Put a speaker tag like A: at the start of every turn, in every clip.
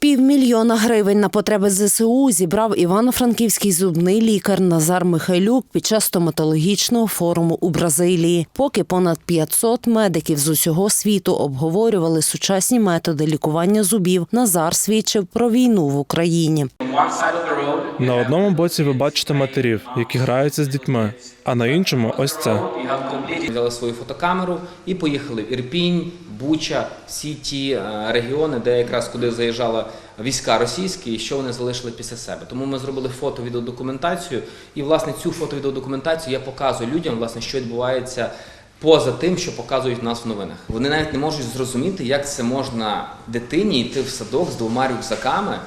A: Півмільйона гривень на потреби ЗСУ зібрав івано-франківський зубний лікар Назар Михайлюк під час стоматологічного форуму у Бразилії. Поки понад 500 медиків з усього світу обговорювали сучасні методи лікування зубів, Назар свідчив про війну в Україні.
B: На одному боці ви бачите матерів, які граються з дітьми, а на іншому ось це.
C: Взяли свою фотокамеру і поїхали в Ірпінь, Буча, всі ті е, регіони, де якраз куди заїжджали війська російські, і що вони залишили після себе. Тому ми зробили фото-відеодокументацію, і власне цю фото-відеодокументацію я показую людям, власне, що відбувається. Поза тим, що показують нас в новинах, вони навіть не можуть зрозуміти, як це можна дитині йти в садок з двома рюкзаками,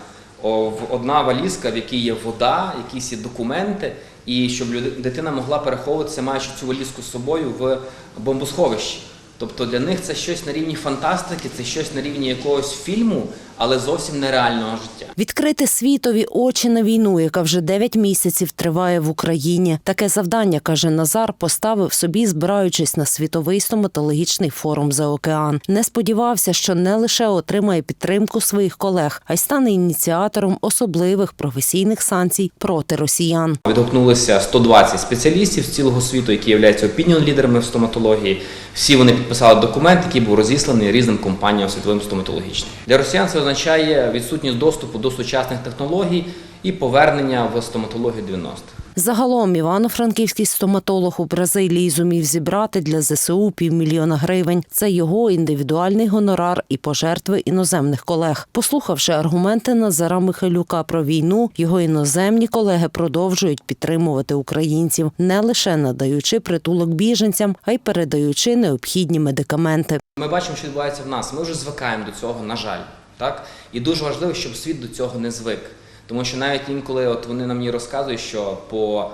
C: одна валізка, в якій є вода, якісь є документи, і щоб дитина могла переховуватися, маючи цю валізку з собою в бомбосховищі. Тобто для них це щось на рівні фантастики, це щось на рівні якогось фільму, але зовсім нереального життя.
A: Відкрити світові очі на війну, яка вже 9 місяців триває в Україні. Таке завдання, каже Назар, поставив собі, збираючись на світовий стоматологічний форум за океан. Не сподівався, що не лише отримає підтримку своїх колег, а й стане ініціатором особливих професійних санкцій проти росіян.
C: Відгукнулися 120 спеціалістів з цілого світу, які являються опініон-лідерами в стоматології. Всі вони підписали документ, який був розісланий різним компаніям світовим стоматологічним. Для росіян це означає відсутність доступу до сучасних технологій і повернення в стоматологію 90-х.
A: Загалом івано-франківський стоматолог у Бразилії зумів зібрати для ЗСУ півмільйона гривень. Це його індивідуальний гонорар і пожертви іноземних колег. Послухавши аргументи Назара Михайлюка про війну, його іноземні колеги продовжують підтримувати українців, не лише надаючи притулок біженцям, а й передаючи необхідні медикаменти.
C: Ми бачимо, що відбувається в нас. Ми вже звикаємо до цього, на жаль. Так? І дуже важливо, щоб світ до цього не звик. Тому що навіть інколи от вони нам розказують, що по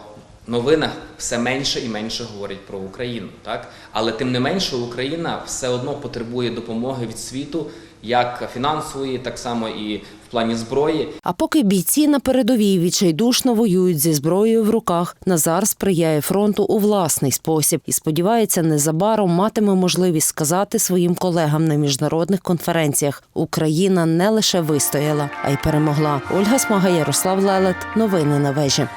C: новинах все менше і менше говорять про Україну. Так? Але тим не менше Україна все одно потребує допомоги від світу, як фінансової, так само і в плані зброї.
A: А поки бійці на передовій відчайдушно воюють зі зброєю в руках, Назар сприяє фронту у власний спосіб і сподівається, незабаром матиме можливість сказати своїм колегам на міжнародних конференціях: Україна не лише вистояла, а й перемогла. Ольга Смага, Ярослав Лелет. Новини на вежі.